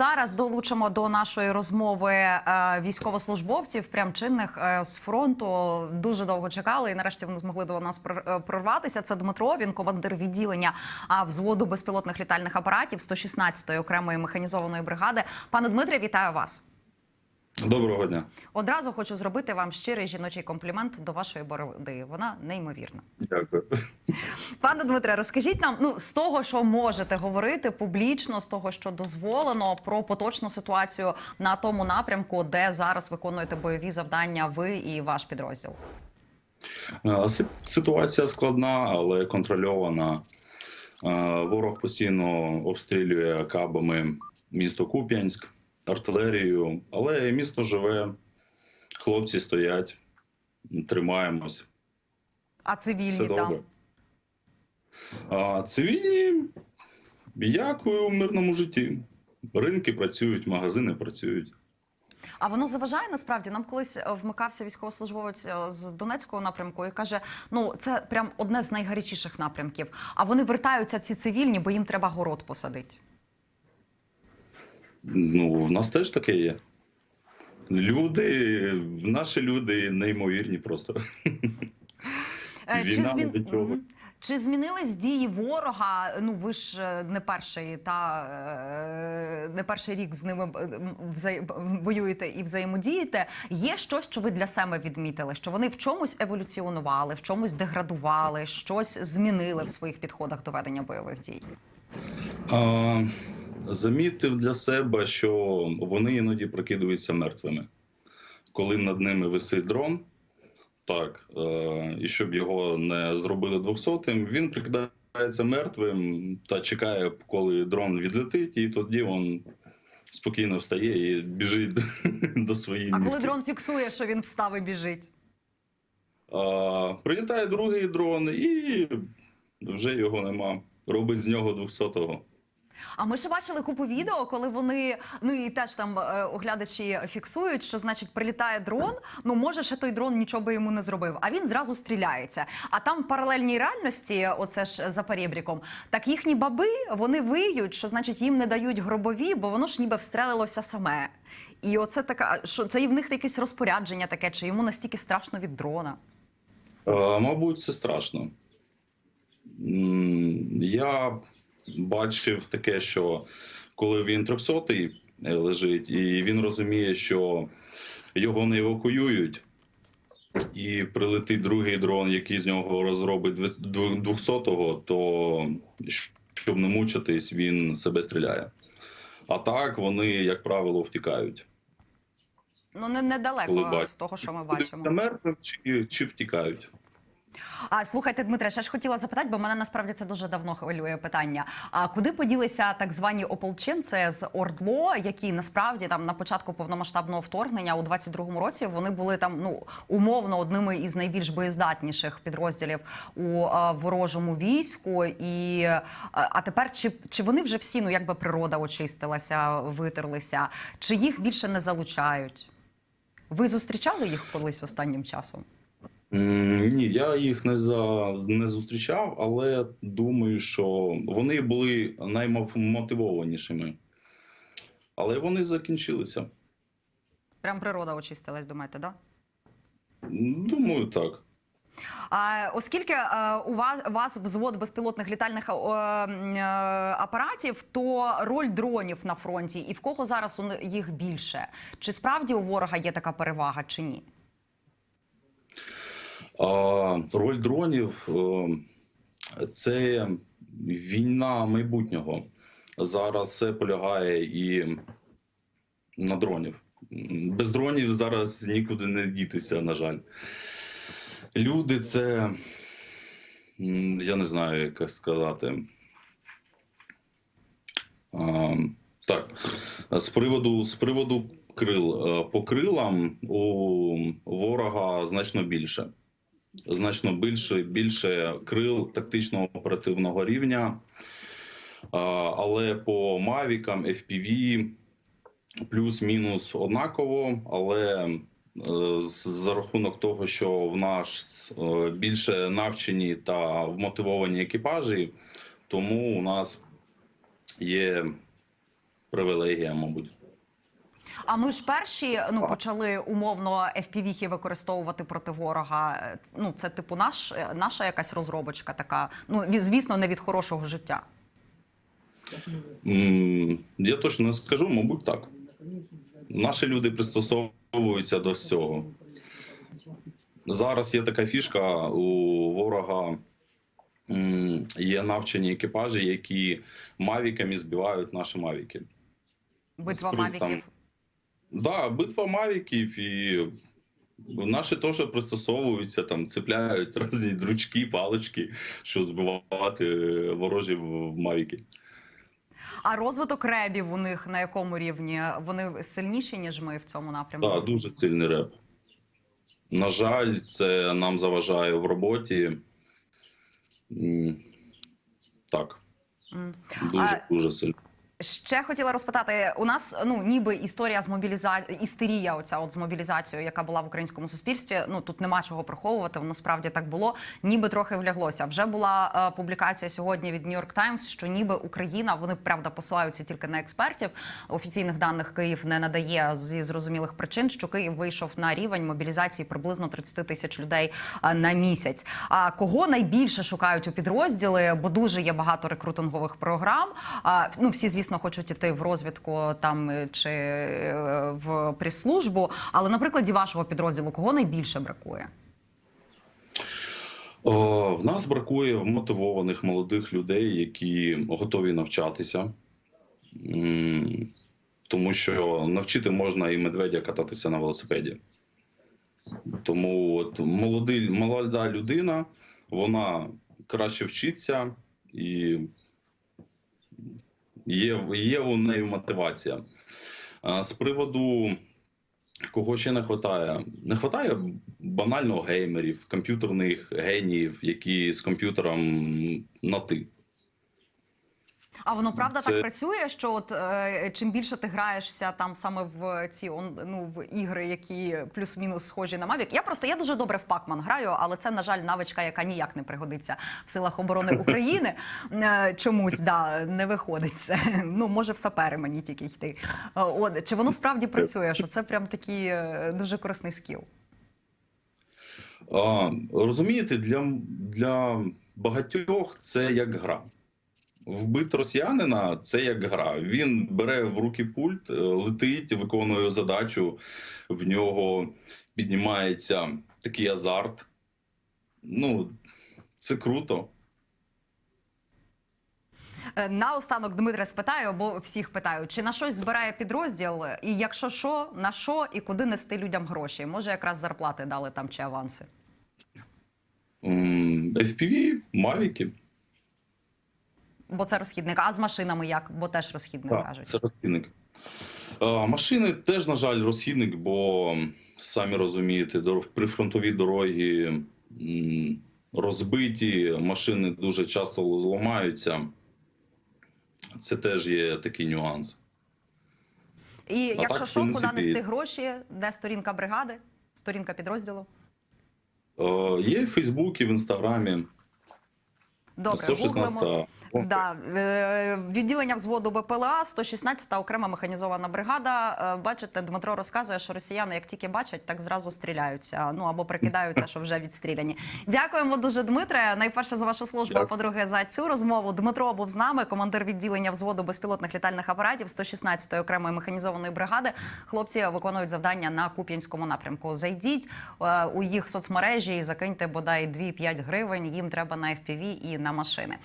зараз долучимо до нашої розмови е, військовослужбовців, прям чинних е, з фронту. Дуже довго чекали, і нарешті вони змогли до нас е, прорватися. Це Дмитро. Він командир відділення взводу безпілотних літальних апаратів 116-ї окремої механізованої бригади. Пане Дмитре, вітаю вас. Доброго дня. Одразу хочу зробити вам щирий жіночий комплімент до вашої бороди. Вона неймовірна. Дякую. Пане Дмитре, розкажіть нам ну з того, що можете говорити публічно, з того, що дозволено, про поточну ситуацію на тому напрямку, де зараз виконуєте бойові завдання, ви і ваш підрозділ. Е, Ситуація складна, але контрольована. Е, Ворог постійно обстрілює кабами місто Куп'янськ, артилерію, але місто живе, хлопці стоять, тримаємось. А Все цивільні там добре. А цивільні, як у мирному житті. Ринки працюють, магазини працюють. а воно заважає насправді. Нам колись е, вмикався військовослужбовець е, з Донецького напрямку і каже: ну це прям одне з найгарячіших напрямків. А вони вертаються ці цивільні, бо їм треба город посадити. Ну, в нас теж таке є. Люди, наші люди неймовірні просто. Е, Війна змін- до цього. Чи змінились дії ворога? Ну ви ж е, не перший та е, не перший рік з ними воюєте і взаємодієте. Є щось, що ви для себе відмітили? Що вони в чомусь еволюціонували, в чомусь деградували, щось змінили в своїх підходах до ведення бойових дій? А, замітив для себе, що вони іноді прикидуються мертвими. Коли над ними висить дрон, так, е, і щоб його не зробили 200-м, він прикидається мертвим та чекає, коли дрон відлетить, і тоді він спокійно встає і біжить до, своєї. А коли дрон фіксує, що він встав і біжить? А, прилітає другий дрон, і вже його нема. Робить з нього 200-го. А ми ще бачили купу відео, коли вони ну і теж там е, оглядачі фіксують, що значить прилітає дрон. Ну може ще той дрон нічого би йому не зробив, а він зразу стріляється. А там в паралельній реальності, оце ж за перебріком, так їхні баби вони виють, що значить їм не дають гробові, бо воно ж ніби встрелилося саме. І оце така, що це і в них якесь розпорядження таке, чи йому настільки страшно від дрона. Е, Мабуть, це страшно. М, Я бачив таке, що коли він 300-й лежить, і він розуміє, що його не евакуюють, і прилетить другий дрон, який з нього розробить 200-го, то щоб не мучитись, він себе стріляє. А так вони, як правило, втікають. Ну не недалеко Коли з того, що ми бачимо. мертвим чи, чи втікають. А слухайте, Дмитре, ще ж хотіла запитати, бо мене насправді це дуже давно хвилює питання. А куди поділися так звані ополченці з Ордло, які насправді там на початку повномасштабного вторгнення у 22-му році вони були там ну умовно одними із найбільш боєздатніших підрозділів у а, ворожому війську. І а, тепер чи, чи вони вже всі ну якби природа очистилася, витерлися, чи їх більше не залучають? Ви зустрічали їх колись останнім часом? Ні, я їх не за не зустрічав, але думаю, що вони були наймотивованішими. Але вони закінчилися. Прям природа очистилась, думаєте, да? Думаю, так. А, оскільки е, у вас, у вас взвод безпілотних літальних е, м, е, апаратів, то роль дронів на фронті і в кого зараз їх більше? Чи справді у ворога є така перевага, чи ні? Роль дронів е, це війна майбутнього. Зараз все полягає і на дронів. Без дронів зараз нікуди не дітися, на жаль. Люди це. Я не знаю, як сказати. А, так, з приводу, з приводу крил. Е, По крилам у ворога значно більше. Значно більше, більше крил тактичного оперативного рівня. Але по мавікам, FPV плюс-мінус однаково. Але е, за рахунок того, що в нас е, більше навчені та вмотивовані екіпажі, тому у нас є привілегія, мабуть. А ми ж перші ну почали умовно FPV-хи використовувати проти ворога. Ну це типу наш е, наша якась розробочка така. Ну звісно, не від хорошого життя. Я точно не скажу, мабуть, так. Наші люди пристосовуються до всього. Зараз є така фішка у ворога. Є навчені екіпажі, які мавіками збивають наші мавіки. Битва мавіків. Да, битва мавіків і наші теж пристосовуються, там цепляють різні дручки, палички, щоб збивати е, ворожі в- мавіки. А розвиток ребів у них на якому рівні? Вони сильніші ніж ми в цьому напрямку. Так, дуже сильний реп. На жаль, це нам заважає в роботі. Так, Дуже дуже сильно. Ще хотіла розпитати: у нас ну ніби історія з мобілізацією, істерія, оця от з мобілізацією, яка була в українському суспільстві. Ну тут нема чого приховувати. Воно справді так було. Ніби трохи вляглося. Вже була е, публікація сьогодні від New York Times, що ніби Україна вони правда посилаються тільки на експертів. Офіційних даних Київ не надає зі зрозумілих причин, що Київ вийшов на рівень мобілізації приблизно 30 тисяч людей е, на місяць. А кого найбільше шукають у підрозділи? Бо дуже є багато рекрутингових програм. А, ну всі, звісно, хочуть іти в розвідку там е, чи е, в прес-службу. Але на прикладі вашого підрозділу кого найбільше бракує? В нас бракує мотивованих молодих людей, які готові навчатися. Тому що навчити можна і медведя кататися на велосипеді. Тому от молодий, молода людина, вона краще вчиться і є, є у неї мотивація. З приводу кого ще не вистачає? Не вистачає банально геймерів, комп'ютерних геніїв, які з комп'ютером на ти. А воно правда Це- так працює, що от е, чим більше ти граєшся там саме в ці он, ну, в ігри, які плюс-мінус схожі на Mavic. Я просто я дуже добре в Пакман граю, але це на жаль навичка, яка ніяк не пригодиться в силах оборони України. Е, Чомусь да не виходить це. Ну може в сапери мені тільки йти. Е, От чи воно справді працює? Що це прям такий е, дуже корисний скіл? А, розумієте, для, для багатьох це як гра. Вбит росіянина це як гра. Він бере в руки пульт, е, летить, виконує задачу, в нього піднімається такий азарт. Ну, це круто. Е, Наостанок, Дмитре, спитаю, бо всіх питаю, чи на щось збирає підрозділ, і якщо що, на що і куди нести людям гроші? Може, якраз зарплати дали там чи аванси? FPV, мавіки. Бо це розхідник. А з машинами як? Бо теж розхідник Так, кажуть. це розхідник. А, машини теж, на жаль, розхідник, бо самі розумієте, прифронтові дороги розбиті, машини дуже часто зламаються. Це теж є такий нюанс. І якщо так, що, куди нести гроші? Де сторінка бригади? Сторінка підрозділу? Е, Є в Фейсбуці, в Інстаграмі. Добре, 116 гуглимо. Да, е, відділення взводу БПЛА, 116-та окрема механізована бригада. Е, Бачите, Дмитро розказує, що росіяни, як тільки бачать, так зразу стріляються. Ну або прикидаються, що вже відстріляні. Дякуємо дуже, Дмитре. Найперше за вашу службу, а по-друге, за цю розмову. Дмитро був з нами, командир відділення взводу безпілотних літальних апаратів 116-ї окремої механізованої бригади. Хлопці виконують завдання на Куп'янському напрямку. Зайдіть е, у їх соцмережі і закиньте бодай 2-5 гривень. Їм треба на FPV і на машини.